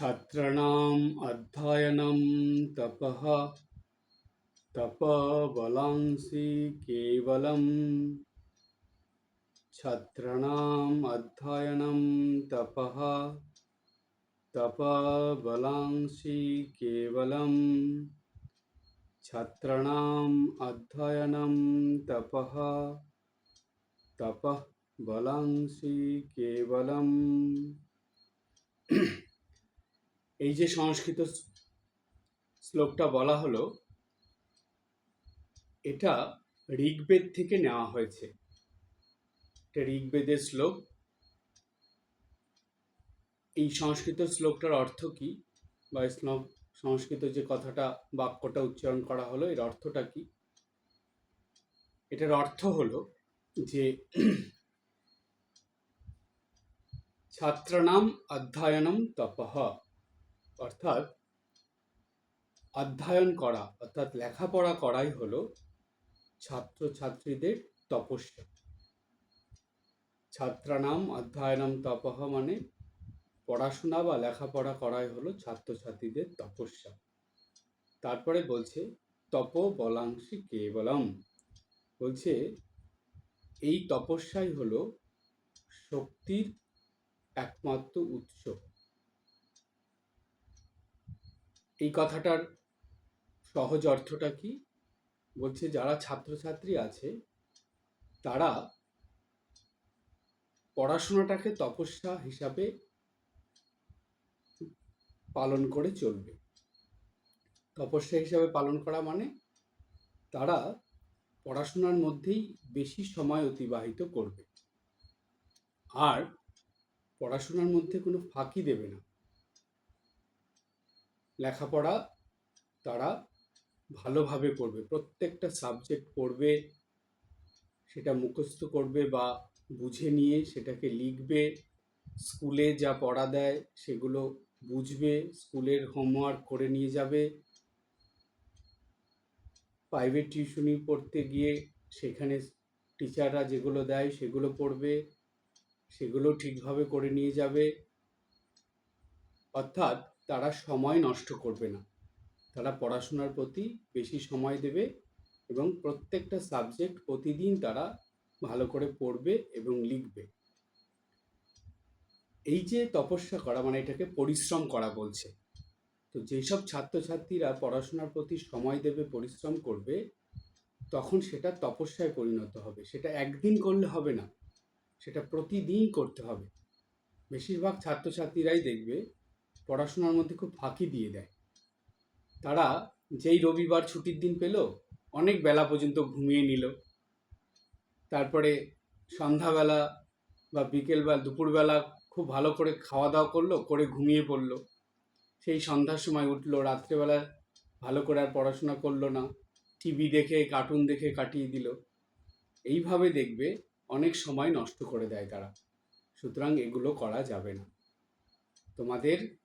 छात्राणाम् तप तपः। तपबलांसि केवलम्। छात्राणाम् अध्ययनं तपः। तपबलांसि केवलम्। छात्राणाम् अध्ययनं तपः। এই যে সংস্কৃত শ্লোকটা বলা হলো, এটা ঋগ্বেদ থেকে নেওয়া হয়েছে। এটা ঋগ্বেদের শ্লোক। এই সংস্কৃত শ্লোকটার অর্থ কি? বা শ্লোক, সংস্কৃত যে কথাটা, বাক্যটা উচ্চারণ করা হলো, এর অর্থটা কি? এটার অর্থ হলো যে ছাত্রানাম অধ্যয়নম তপহ অর্থাৎ অধ্যয়ন করা, অর্থাৎ লেখাপড়া করাই হলো ছাত্রছাত্রীদের তপস্যা। ছাত্রানাম, অধ্যয়নম তপহ মানে পড়াশোনা বা লেখাপড়া করাই হলো ছাত্রছাত্রীদের তপস্যা। তারপরে বলছে, তপ বলাংশী কেবলম। বলছে, এই তপস্যাই হলো শক্তির একমাত্র উৎস। এই কথাটার সহজ অর্থটা কি? বলছে, যারা ছাত্রছাত্রী আছে, তারা পড়াশোনাটাকে তপস্যা হিসাবে পালন করে চলবে। তপস্যা হিসাবে পালন করা মানে তারা পড়াশোনার মধ্যেই বেশি সময় অতিবাহিত করবে। আর পড়াশোনার মধ্যে কোনো ফাঁকি দেবে না। লেখাপড়া তারা ভালোভাবে করবে প্রত্যেকটা সাবজেক্ট পড়বে, সেটা মুখস্থ করবে বা বুঝে নিয়ে সেটাকে লিখবে, স্কুলে যা পড়া দেয় সেগুলো বুঝবে, স্কুলের হোমওয়ার্ক করে নিয়ে যাবে। প্রাইভেট টিউশনি পড়তে গিয়ে সেখানে টিচাররা যেগুলো দেয় সেগুলো পড়বে, সেগুলো ঠিকভাবে করে নিয়ে যাবে। অর্থাৎ তারা সময় নষ্ট করবে না। তারা পড়াশোনার প্রতি বেশি সময় দেবে এবং প্রত্যেকটা সাবজেক্ট প্রতিদিন তারা ভালো করে পড়বে এবং লিখবে। এই যে তপস্যা করা মানে এটাকে পরিশ্রম করা বলছে। তো যেসব ছাত্রছাত্রীরা পড়াশোনার প্রতি সময় দেবে, পরিশ্রম করবে, তখন সেটা তপস্যায় পরিণত হবে। সেটা একদিন করলে হবে না, সেটা প্রতিদিন করতে হবে। বেশিরভাগ ছাত্রছাত্রীরাই দেখবে পড়াশোনার মধ্যে খুব ফাঁকি দিয়ে দেয়। তারা যেই রবিবার ছুটির দিন পেল, অনেক বেলা পর্যন্ত ঘুমিয়ে নিল। তারপরে সন্ধ্যাবেলা বা বিকেলবেলা, দুপুরবেলা খুব ভালো করে খাওয়া দাওয়া করল, করে ঘুমিয়ে পড়ল। সেই সন্ধ্যার সময় উঠল, রাত্রেবেলা ভালো করে আর পড়াশোনা করল না। টিভি দেখে, কার্টুন দেখে কাটিয়ে দিল। এইভাবে দেখবে অনেক সময় নষ্ট করে দেয় তারা। সুতরাং এগুলো করা যাবে না। তোমাদের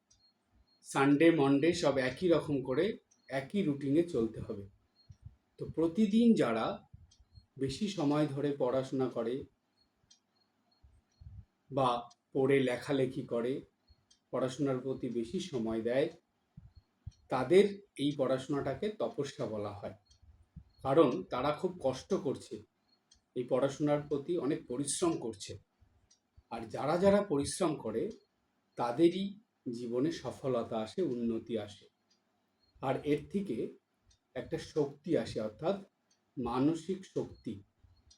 সানডে মন্ডে সব একই রকম করে একই রুটিনে চলতে হবে। তো প্রতিদিন যারা বেশি সময় ধরে পড়াশোনা করে বা পড়ে লেখালেখি করে, পড়াশোনার প্রতি বেশি সময় দেয়, তাদের এই পড়াশোনাটাকে তপস্যা বলা হয়। কারণ তারা খুব কষ্ট করছে, এই পড়াশোনার প্রতি অনেক পরিশ্রম করছে। আর যারা যারা পরিশ্রম করে, তাদেরই জীবনে সফলতা আসে, উন্নতি আসে। আর এর থেকে একটা শক্তি আসে, অর্থাৎ মানসিক শক্তি,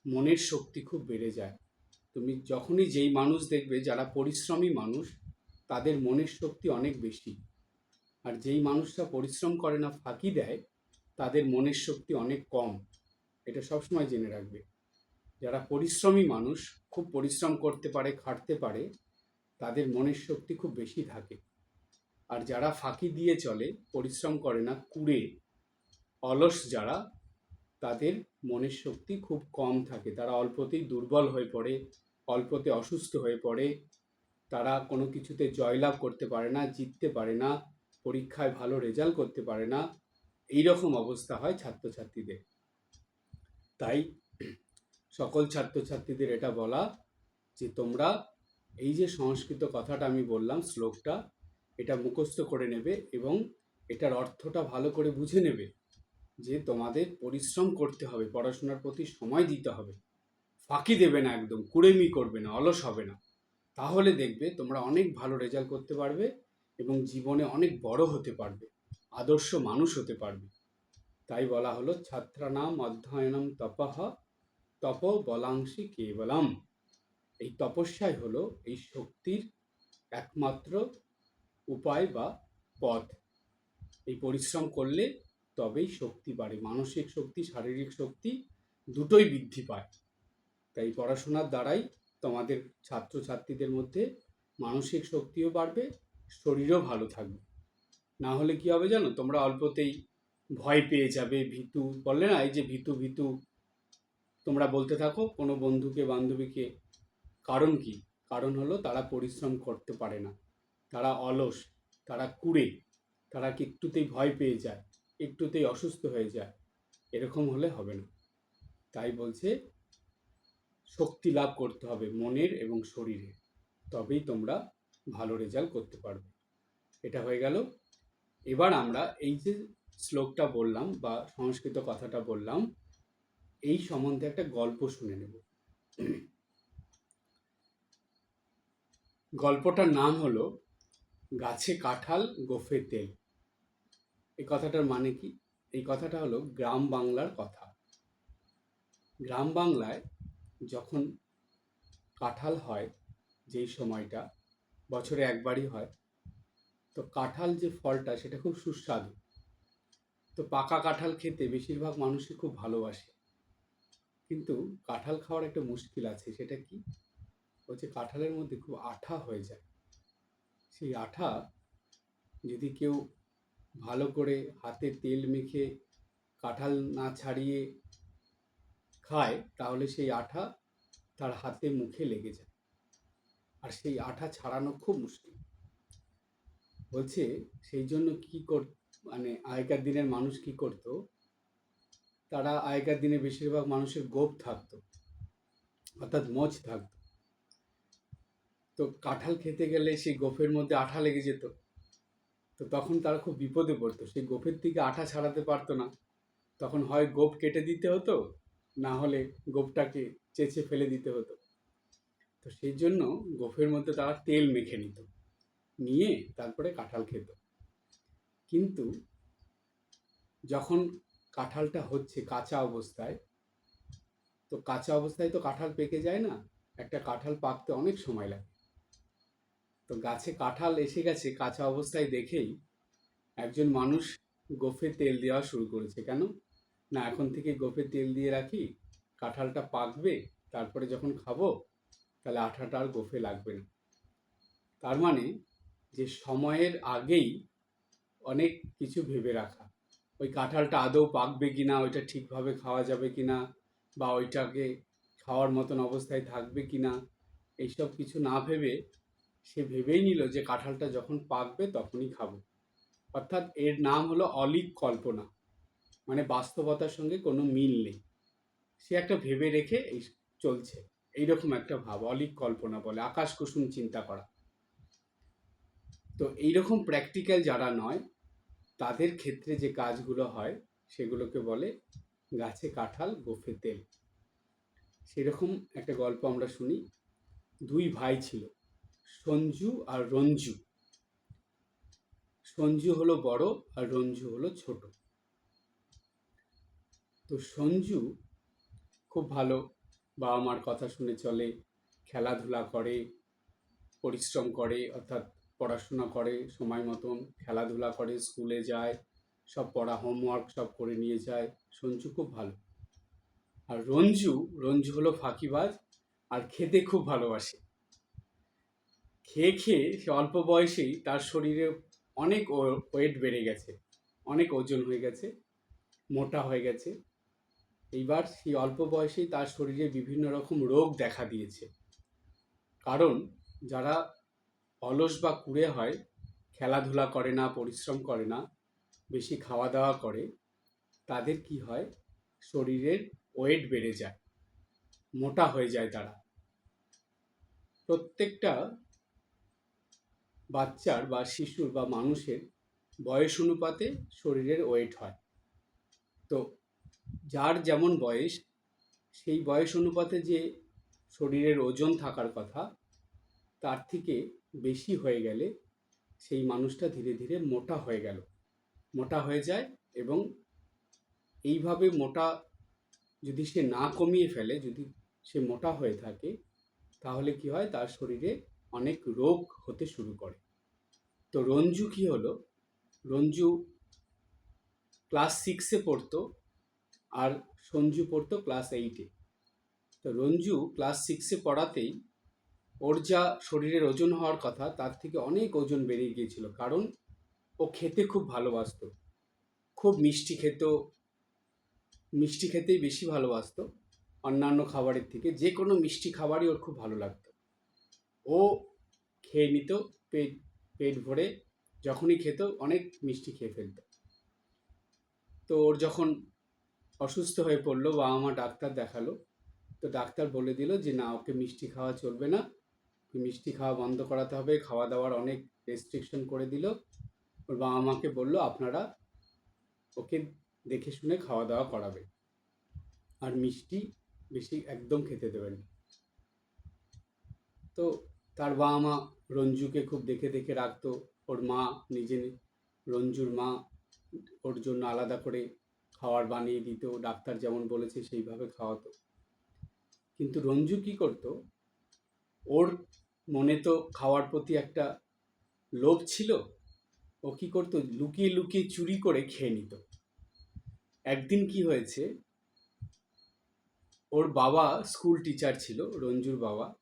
মনের শক্তি খুব বেড়ে যায়। তুমি যখনই যেই মানুষ দেখবে, যারা পরিশ্রমী মানুষ, তাদের মনের শক্তি অনেক বেশি। আর যেই মানুষরা পরিশ্রম করে না, ফাঁকি দেয়, তাদের মনের শক্তি অনেক কম। এটা সবসময় জেনে রাখবে। যারা পরিশ্রমী মানুষ, খুব পরিশ্রম করতে পারে, খাটতে পারে তাদের মনের শক্তি খুব বেশি থাকে। আর যারা ফাঁকি দিয়ে চলে, পরিশ্রম করে না, কুড়ে, অলস যারা, তাদের মনের শক্তি খুব কম থাকে। তারা অল্পতেই দুর্বল হয়ে পড়ে, অল্পতে অসুস্থ হয়ে পড়ে। তারা কোনো কিছুতে জয়লাভ করতে পারে না, জিততে পারে না, পরীক্ষায় ভালো রেজাল্ট করতে পারে না। এই রকম অবস্থা হয় ছাত্রছাত্রীদের। তাই সকল ছাত্রছাত্রীদের এটা বলা যে তোমরা এই যে সংস্কৃত কথাটা আমি বললাম, শ্লোকটা, এটা মুখস্থ করে নেবে এবং এটার অর্থটা ভালো করে বুঝে নেবে যে তোমাদের পরিশ্রম করতে হবে, পড়াশোনার প্রতি সময় দিতে হবে। ফাঁকি দেবে না একদম, কুড়েমি করবে না, অলস হবে না। তাহলে দেখবে তোমরা অনেক ভালো রেজাল্ট করতে পারবে এবং জীবনে অনেক বড় হতে পারবে, আদর্শ মানুষ হতে পারবে। তাই বলা হলো, ছাত্রানাম অধ্যয়নম তপহ তপ বলাংশী কেবলম। এই তপস্যাই হলো এই শক্তির একমাত্র উপায় বা পথ। এই পরিশ্রম করলে তবেই শক্তি বাড়ে। মানসিক শক্তি, শারীরিক শক্তি দুটোই বৃদ্ধি পায়। তাই পড়াশোনার দ্বারাই তোমাদের ছাত্রছাত্রীদের মধ্যে মানসিক শক্তিও বাড়বে, শরীরও ভালো থাকবে। না হলে কি হবে জানো? তোমরা অল্পতেই ভয় পেয়ে যাবে, ভীতু। বললে না, এই যে ভীতু ভীতু। তোমরা বলতে থাকো, কোনো বন্ধুকে, বান্ধবীকে কারণ কি? কারণ হলো তারা পরিশ্রম করতে পারে না। তারা অলস, তারা কুড়ে, তারা একটুতেই ভয় পেয়ে যায়, একটুতেই অসুস্থ হয়ে যায়, এরকম হলে হবে না। তাই বলছে, শক্তি লাভ করতে হবে মনের এবং শরীরের তবেই তোমরা ভালো রেজাল্ট করতে পারবে। এটা হয়ে গেল। এবার আমরা এই যে শ্লোকটা বললাম বা সংস্কৃত কথাটা বললাম, এই সম্বন্ধে একটা গল্প শুনে নেব। গল্পটার নাম হলো, গাছে কাঁঠাল, গোফে তেল। এই কথাটার মানে কি? এই কথাটা হলো গ্রাম বাংলার কথা। গ্রাম বাংলায় যখন কাঁঠাল হয়, যেই সময়টা, বছরে একবারই হয়, তো কাঁঠাল যে ফলটা, সেটা খুব সুস্বাদু। তো পাকা কাঁঠাল খেতে বেশিরভাগ মানুষই খুব ভালোবাসে। কিন্তু কাঁঠাল খাওয়ার একটা মুশকিল আছে, সেটা কি? হচ্ছে কাঁঠালের মধ্যে খুব আঠা হয়ে যায়। সেই আঠা যদি কেউ ভালো করে হাতে তেল মেখে কাঁঠাল না ছাড়িয়ে খায়, তাহলে সেই আঠা তার হাতে মুখে লেগে যায়। আর সেই আঠা ছাড়ানো খুব মুশকিল। বলছে সেই জন্য কি কর মানে আগেকার দিনের মানুষ কি করতো? তারা আগেকার দিনে বেশিরভাগ মানুষের গোপ থাকতো, অর্থাৎ মজ থাকতো। তো কাঁঠাল খেতে গেলে সেই গোফের মধ্যে আঠা লেগে যেত। তো তখন তারা খুব বিপদে পড়তো। সেই গোফের থেকে আঠা ছাড়াতে পারতো না। তখন হয় গোপ কেটে দিতে হতো, না হলে গোপটাকে চেঁচে ফেলে দিতে হতো। তো সেই জন্য গোফের মধ্যে তারা তেল মেখে নিত। নিয়ে তারপরে কাঁঠাল খেত। কিন্তু যখন কাঁঠালটা হচ্ছে কাঁচা অবস্থায়, তো কাঁচা অবস্থায় তো কাঁঠাল পেকে যায় না। একটা কাঁঠাল পাকতে অনেক সময় লাগে। তো গাছে কাঁঠাল এসে গেছে, কাঁচা অবস্থায় দেখেই একজন মানুষ গোফে তেল দেওয়া শুরু করেছে। কেন? না, এখন থেকে গোফে তেল দিয়ে রাখি, কাঁঠালটা পাকবে, তারপরে যখন খাব, তাহলে আঠাটা আর গোফে লাগবে না। তার মানে যে সময়ের আগেই অনেক কিছু ভেবে রাখা। ওই কাঁঠালটা আদৌ পাকবে কি না ওইটা ঠিকভাবে খাওয়া যাবে কি না বা ওইটাকে খাওয়ার মতন অবস্থায় থাকবে কি না এইসব কিছু না ভেবে সে ভেবেই নিল যে কাঁঠালটা যখন পাকবে তখনই খাব। অর্থাৎ এর নাম হলো অলিক কল্পনা। মানে বাস্তবতার সঙ্গে কোনো মিল নেই। সে একটা ভেবে রেখে এই চলছে। এইরকম একটা ভাব, অলিক কল্পনা বলে, আকাশ কুসুম চিন্তা করা। তো এইরকম প্র্যাকটিক্যাল যারা নয়, তাদের ক্ষেত্রে যে কাজগুলো হয়, সেগুলোকে বলে গাছে কাঁঠাল, গোফে তেল। সেরকম একটা গল্প আমরা শুনি। দুই ভাই ছিল। সঞ্জু আর রঞ্জু। সঞ্জু হলো বড় আর রঞ্জু হলো ছোট। তো সঞ্জু খুব ভালো বাবা মার কথা শুনে চলে, খেলাধুলা করে, পরিশ্রম করে, অর্থাৎ পড়াশোনা করে সময় মতন, খেলাধুলা করে, স্কুলে যায়, সব পড়া হোমওয়ার্ক সব করে নিয়ে যায়। সঞ্জু খুব ভালো। আর রঞ্জু রঞ্জু হলো ফাঁকিবাজ আর খেতে খুব ভালোবাসে। খেয়ে খেয়ে সে অল্প বয়সেই তার শরীরে অনেক ওয়েট বেড়ে গেছে, অনেক ওজন হয়ে গেছে, মোটা হয়ে গেছে। এইবার সেই অল্প বয়সেই তার শরীরে বিভিন্ন রকম রোগ দেখা দিয়েছে। কারণ যারা অলস বা কুড়ে হয়, খেলাধুলা করে না, পরিশ্রম করে না, বেশি খাওয়া দাওয়া করে, তাদের কি হয়? শরীরের ওয়েট বেড়ে যায়, মোটা হয়ে যায় তারা। প্রত্যেকটা বাচ্চার বা শিশুর বা মানুষের বয়স অনুপাতে শরীরের ওয়েট হয়। তো যার যেমন বয়স, সেই বয়স অনুপাতে যে শরীরের ওজন থাকার কথা, তার থেকে বেশি হয়ে গেলে সেই মানুষটা ধীরে ধীরে মোটা হয়ে গেল। মোটা হয়ে যায় এবং এইভাবে মোটা যদি সে না কমিয়ে ফেলে, যদি সে মোটা হয়ে থাকে, তাহলে কি হয়? তার শরীরে অনেক রোগ হতে শুরু করে। তো রঞ্জু কি হলো? রঞ্জু ক্লাস সিক্সে পড়তো আর সঞ্জু পড়তো ক্লাস এইটে তো রঞ্জু ক্লাস সিক্সে পড়াতেই ওর যা শরীরের ওজন হওয়ার কথা, তার থেকে অনেক ওজন বেড়ে গিয়েছিল কারণ ও খেতে খুব ভালোবাসতো। খুব মিষ্টি খেত, মিষ্টি খেতেই বেশি ভালোবাসতো। অন্যান্য খাবারের থেকে যে কোনো মিষ্টি খাবারই ওর খুব ভালো লাগতো। ও খেয়ে নিত, পেট পেট ভরে যখনই খেত, অনেক মিষ্টি খেয়ে ফেলতো। তো ওর যখন অসুস্থ হয়ে পড়ল, বাবা মা ডাক্তার দেখাল। তো ডাক্তার বলে দিল যে, না, ওকে মিষ্টি খাওয়া চলবে না। মিষ্টি খাওয়া বন্ধ করাতে হবে। খাওয়া দাওয়ার অনেক রেস্ট্রিকশন করে দিল। ওর বাবা মাকে বলল, আপনারা ওকে দেখে শুনে খাওয়া দাওয়া করাবে। আর মিষ্টি বেশি একদম খেতে দেবেন। তো তার বাবা মা রঞ্জুকে খুব দেখে দেখে রাখতো। ওর মা নিজে রঞ্জুর মা ওর জন্য আলাদা করে খাওয়ার বানিয়ে দিত। ডাক্তার যেমন বলেছে সেইভাবে খাওয়াতো। কিন্তু রঞ্জু কি করতো? ওর মনে তো খাওয়ার প্রতি একটা লোভ ছিল। ও কি করতো? লুকিয়ে লুকিয়ে চুরি করে খেয়ে নিত। একদিন কি হয়েছে? ওর বাবা স্কুল টিচার ছিল, রঞ্জুর বাবা।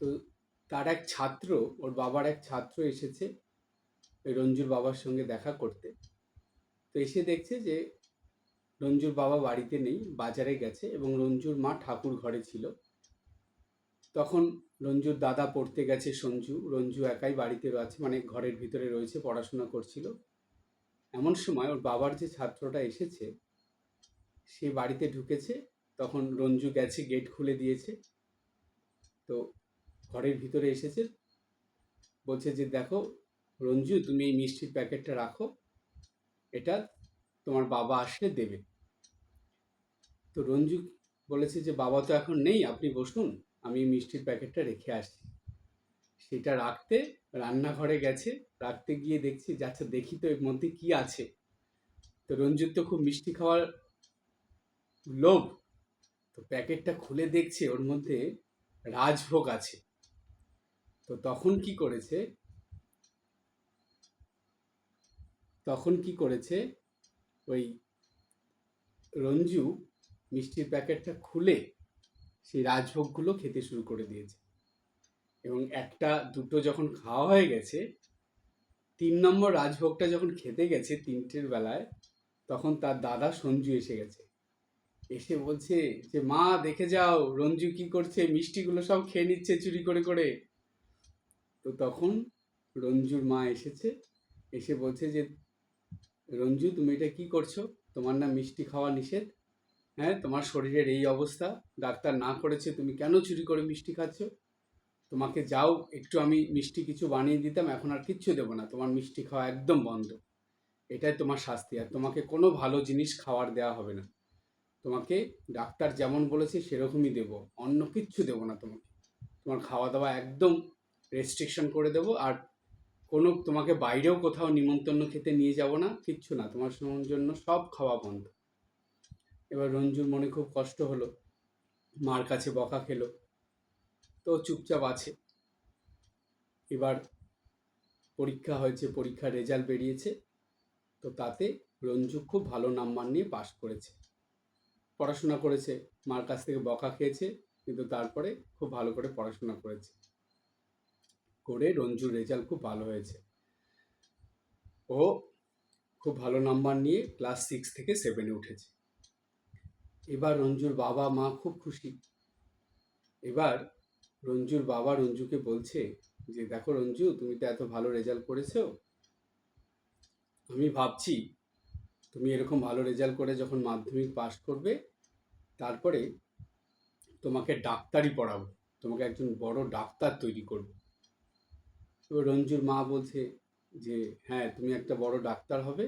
তো তার এক ছাত্র, ওর বাবার এক ছাত্র এসেছে ওই রঞ্জুর বাবার সঙ্গে দেখা করতে। তো এসে দেখছে যে রঞ্জুর বাবা বাড়িতে নেই, বাজারে গেছে এবং রঞ্জুর মা ঠাকুর ঘরে ছিল। তখন রঞ্জুর দাদা পড়তে গেছে সঞ্জু। রঞ্জু একাই বাড়িতে আছে মানে ঘরের ভিতরে রয়েছে, পড়াশোনা করছিল। এমন সময় ওর বাবার যে ছাত্রটা এসেছে, সে বাড়িতে ঢুকেছে। তখন রঞ্জু গেছে, গেট খুলে দিয়েছে। তো ঘরের ভিতরে এসেছে। বলছে যে, দেখো রঞ্জু, তুমি এই মিষ্টির প্যাকেটটা রাখো। এটা তোমার বাবা আসলে দেবে। তো রঞ্জু বলেছে যে, বাবা তো এখন নেই, আপনি বসুন, আমি মিষ্টির প্যাকেটটা রেখে আসছি। সেটা রাখতে রান্নাঘরে গেছে, রাখতে গিয়ে দেখছি যাচ্ছে দেখি তো এর মধ্যে কি আছে। তো রঞ্জুর তো খুব মিষ্টি খাওয়ার লোভ। তো প্যাকেটটা খুলে দেখছে, ওর মধ্যে রাজভোগ আছে। তো তখন কি করেছে? তখন কি করেছে? ওই রঞ্জু মিষ্টির প্যাকেটটা খুলে সেই রাজভোগগুলো খেতে শুরু করে দিয়েছে। এবং একটা, দুটো যখন খাওয়া হয়ে গেছে, তিন নম্বর রাজভোগটা যখন খেতে গেছে তিনটের বেলায়, তখন তার দাদা সঞ্জু এসে গেছে। এসে বলছে যে, মা, দেখে যাও, রঞ্জু কি করছে? মিষ্টিগুলো সব খেয়ে নিচ্ছে চুরি করে করে। তো তখন রঞ্জুর মা এসেছে, এসে বলছে যে, রঞ্জু, তুমি এটা কি করছ? তোমার না মিষ্টি খাওয়া নিষেধ। হ্যাঁ তোমার শরীরের এই অবস্থা। ডাক্তার না করেছে, তুমি কেন চুরি করে মিষ্টি খাচ্ছ? তোমাকে যাও, একটু আমি মিষ্টি কিছু বানিয়ে দিতাম, এখন আর কিচ্ছু দেবো না। তোমার মিষ্টি খাওয়া একদম বন্ধ। এটাই তোমার শাস্তি। আর তোমাকে কোনো ভালো জিনিস খাওয়ার দেওয়া হবে না। তোমাকে ডাক্তার যেমন বলেছে, সেরকমই দেব। অন্য কিচ্ছু দেবো না তোমাকে। তোমার খাওয়া দাওয়া একদম রেস্ট্রিকশন করে দেবো আর কোনো তোমাকে বাইরেও কোথাও নিমন্ত্রণ খেতে নিয়ে যাব না, কিচ্ছু না। তোমার জন্য সব খাওয়া বন্ধ। এবার রঞ্জুর মনে খুব কষ্ট হলো। মার কাছে বকা খেলো। তো চুপচাপ আছে। এবার পরীক্ষা হয়েছে, পরীক্ষার রেজাল্ট বেরিয়েছে। তো তাতে রঞ্জু খুব ভালো নাম্বার নিয়ে পাশ করেছে। পড়াশোনা করেছে, মার কাছ থেকে বকা খেয়েছে, কিন্তু তারপরে খুব ভালো করে পড়াশোনা করেছে। করে রঞ্জুর রেজাল্ট খুব ভালো হয়েছে। ও খুব ভালো নাম্বার নিয়ে ক্লাস সিক্স থেকে সেভেনে উঠেছে। এবার রঞ্জুর বাবা মা খুব খুশি। এবার রঞ্জুর বাবা রঞ্জুকে বলছে যে, দেখো রঞ্জু, তুমি তো এত ভালো রেজাল্ট করেছ। আমি ভাবছি তুমি এরকম ভালো রেজাল্ট করে যখন মাধ্যমিক পাশ করবে, তারপরে তোমাকে ডাক্তারি পড়াবো। তোমাকে একজন বড় ডাক্তার তৈরি করব। এবার রঞ্জুর মা বলছে যে হ্যাঁ তুমি একটা বড় ডাক্তার হবে।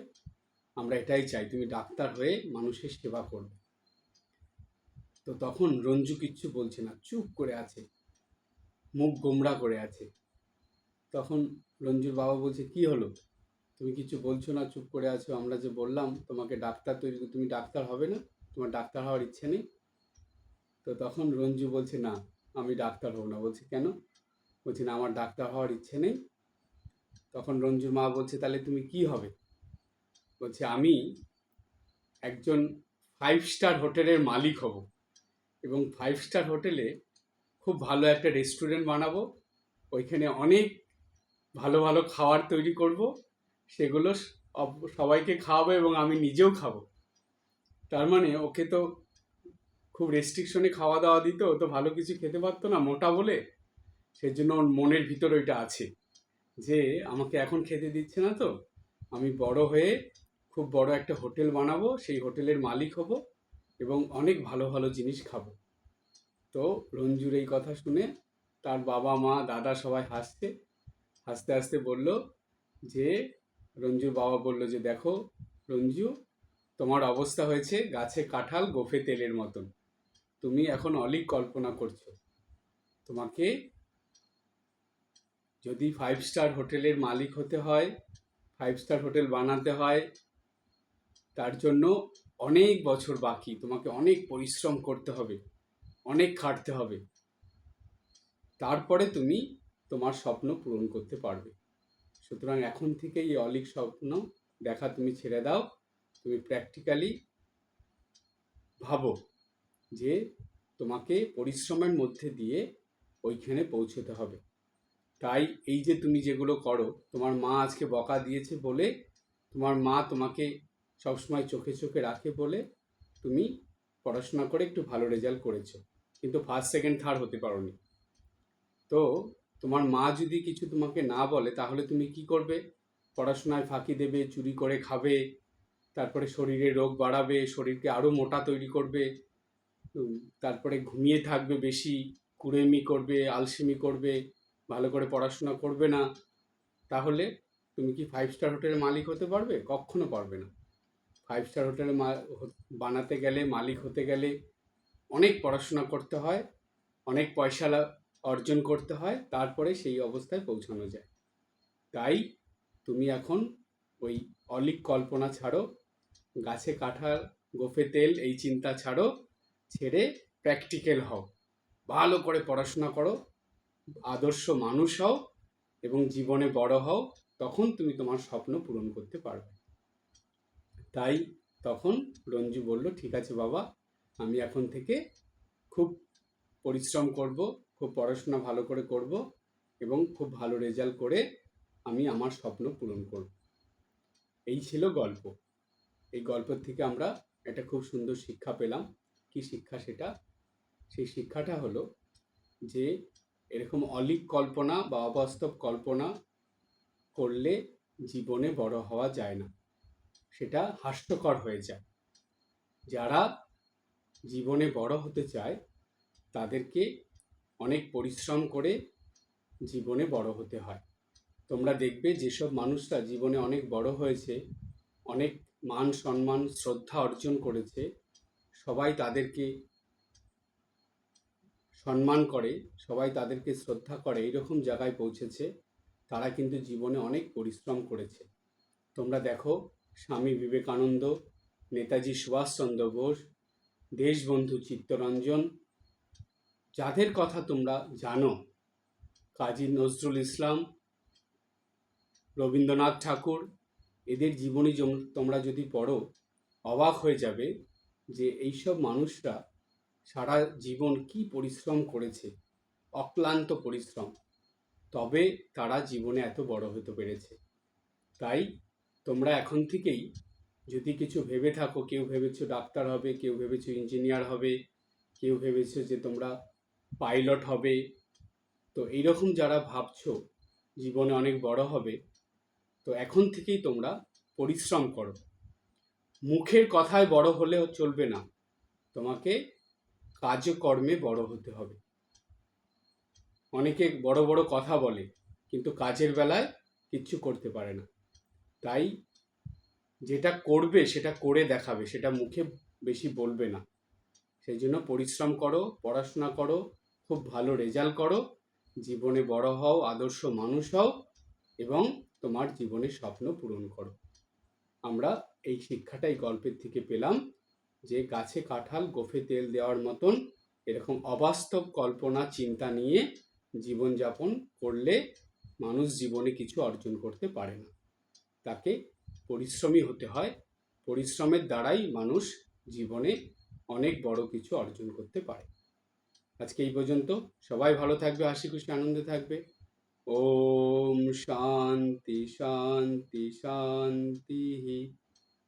আমরা এটাই চাই, তুমি ডাক্তার হয়ে মানুষের সেবা করবে। তো তখন রঞ্জু কিচ্ছু বলছে না, চুপ করে আছে, মুখ গোমড়া করে আছে। তখন রঞ্জুর বাবা বলছে, কি হলো? তুমি কিছু বলছো না, চুপ করে আছো? আমরা যে বললাম, তোমাকে ডাক্তার তৈরি তুমি ডাক্তার হবে না? তোমার ডাক্তার হওয়ার ইচ্ছে নেই? তো তখন রঞ্জু বলছে, না, আমি ডাক্তার হব না। বলছে, কেন? বলছে, না, আমার ডাক্তার হওয়ার ইচ্ছে নেই। তখন রঞ্জুর মা বলছে, তাহলে তুমি কি হবে? বলছে, আমি একজন ফাইভ স্টার হোটেলের মালিক হব এবং ফাইভ স্টার হোটেলে খুব ভালো একটা রেস্টুরেন্ট বানাবো। ওইখানে অনেক ভালো ভালো খাবার তৈরি করব। সেগুলো সবাইকে খাওয়াবো এবং আমি নিজেও খাব। তার মানে ওকে তো খুব রেস্ট্রিকশনে খাওয়া দাওয়া দিত তো ভালো কিছু খেতে পারতো না, মোটা বলে সেজন্য ওর মনের ভিতর ওইটা আছে যে, আমাকে এখন খেতে দিচ্ছে না তো? আমি বড় হয়ে খুব বড় একটা হোটেল বানাবো, সেই হোটেলের মালিক হব এবং অনেক ভালো ভালো জিনিস খাব। তো রঞ্জুর এই কথা শুনে তার বাবা, মা, দাদা সবাই হাসছে। হাসতে হাসতে বলল যে, রঞ্জুর বাবা বলল যে, দেখো রঞ্জু, তোমার অবস্থা হয়েছে গাছে কাঁঠাল, গোফে তেলের মতন। তুমি এখন অলিক কল্পনা করছ। তোমাকে যদি ফাইভ স্টার হোটেলের মালিক হতে হয় ফাইভ স্টার হোটেল বানাতে হয়, তার জন্য অনেক বছর বাকি। তোমাকে অনেক পরিশ্রম করতে হবে, অনেক খাটতে হবে। তারপরে তুমি তোমার স্বপ্ন পূরণ করতে পারবে। সুতরাং এখন থেকে এই অলিক স্বপ্ন দেখা তুমি ছেড়ে দাও। তুমি প্র্যাকটিক্যালি ভাবো যে তোমাকে পরিশ্রমের মধ্যে দিয়ে ওইখানে পৌঁছতে হবে। তাই এই যে তুমি যেগুলো করো, তোমার মা আজকে বকা দিয়েছে বলে, তোমার মা তোমাকে সবসময় চোখে চোখে রাখে বলে তুমি পড়াশোনা করে একটু ভালো রেজাল্ট করেছ। কিন্তু ফার্স্ট সেকেন্ড থার্ড হতে পারোনি। তো তোমার মা যদি কিছু তোমাকে না বলে, তাহলে তুমি কি করবে? পড়াশোনায় ফাঁকি দেবে, চুরি করে খাবে, তারপরে শরীরে রোগ বাড়াবে, শরীরকে আরও মোটা তৈরি করবে তারপরে ঘুমিয়ে থাকবে বেশি, কুড়েমি করবে, আলসেমি করবে ভালো করে পড়াশোনা করবে না, তাহলে তুমি কি ফাইভ স্টার হোটেলের মালিক হতে পারবে? কখনো পারবে না। ফাইভ স্টার হোটেলে বানাতে গেলে, মালিক হতে গেলে অনেক পড়াশোনা করতে হয়, অনেক পয়সা অর্জন করতে হয়, তারপরে সেই অবস্থায় পৌঁছানো যায়। তাই তুমি এখন ওই অলিক কল্পনা ছাড়ো, গাছে কাঁঠাল, গোফে তেল, এই চিন্তা ছাড়ো, ছেড়ে প্র্যাকটিক্যাল হও। ভালো করে পড়াশোনা করো আদর্শ মানুষ হও এবং জীবনে বড় হও, তখন তুমি তোমার স্বপ্ন পূরণ করতে পারবে। তাই তখন রঞ্জু বলল, ঠিক আছে বাবা, আমি এখন থেকে খুব পরিশ্রম করব, খুব পড়াশোনা ভালো করে করব এবং খুব ভালো রেজাল্ট করে আমি আমার স্বপ্ন পূরণ করব। এই ছিল গল্প। এই গল্প থেকে আমরা একটা খুব সুন্দর শিক্ষা পেলাম। কি শিক্ষা সেটা? সেই শিক্ষাটা হলো যে এরকম অলিক কল্পনা বা অবাস্তব কল্পনা করলে জীবনে বড় হওয়া যায় না। সেটা হাস্যকর হয়ে যায়। যারা জীবনে বড় হতে চায়, তাদেরকে অনেক পরিশ্রম করে জীবনে বড় হতে হয়। তোমরা দেখবে যেসব মানুষরা জীবনে অনেক বড় হয়েছে, অনেক মান সম্মান শ্রদ্ধা অর্জন করেছে, সবাই তাদেরকে সম্মান করে, সবাই তাদেরকে শ্রদ্ধা করে, এইরকম জায়গায় পৌঁছেছে, তারা কিন্তু জীবনে অনেক পরিশ্রম করেছে। তোমরা দেখো, স্বামী বিবেকানন্দ, নেতাজি সুভাষচন্দ্র বোস, দেশবন্ধু চিত্তরঞ্জন, যাদের কথা তোমরা জানো, কাজী নজরুল ইসলাম, রবীন্দ্রনাথ ঠাকুর, এদের জীবনী তোমরা যদি পড়ো, অবাক হয়ে যাবে যে এইসব মানুষরা সারা জীবন কি পরিশ্রম করেছে? অক্লান্ত পরিশ্রম। তবে তারা জীবনে এত বড় হতে পেরেছে। তাই তোমরা এখন থেকেই যদি কিছু ভেবে থাকো, কেউ ভেবেছো ডাক্তার হবে, কেউ ভেবেছো ইঞ্জিনিয়ার হবে, কেউ ভেবেছো যে তোমরা পাইলট হবে, তো এইরকম যারা ভাবছ জীবনে অনেক বড় হবে, তো এখন থেকেই তোমরা পরিশ্রম করো। মুখের কথায় বড় হলেও চলবে না। তোমাকে কাজকর্মে বড় হতে হবে। অনেকে বড় বড় কথা বলে, কিন্তু কাজের বেলায় কিচ্ছু করতে পারে না। তাই যেটা করবে, সেটা করে দেখাবে, সেটা মুখে বেশি বলবে না। সেই জন্য পরিশ্রম করো, পড়াশোনা করো, খুব ভালো রেজাল্ট করো, জীবনে বড় হও, আদর্শ মানুষ হও এবং তোমার জীবনের স্বপ্ন পূরণ করো। আমরা এই শিক্ষাটা এই গল্পের থেকে পেলাম। যে গাছে কাঁঠাল, গোফে তেল দেওয়ার মতন এরকম অবাস্তব কল্পনা, চিন্তা নিয়ে জীবনযাপন করলে মানুষ জীবনে কিছু অর্জন করতে পারে না। তাকে পরিশ্রমী হতে হয়। পরিশ্রমের দ্বারাই মানুষ জীবনে অনেক বড় কিছু অর্জন করতে পারে। আজকে এই পর্যন্ত। সবাই ভালো থাকবে, হাসি খুশি, আনন্দে থাকবে। ওম শান্তি শান্তি শান্তি।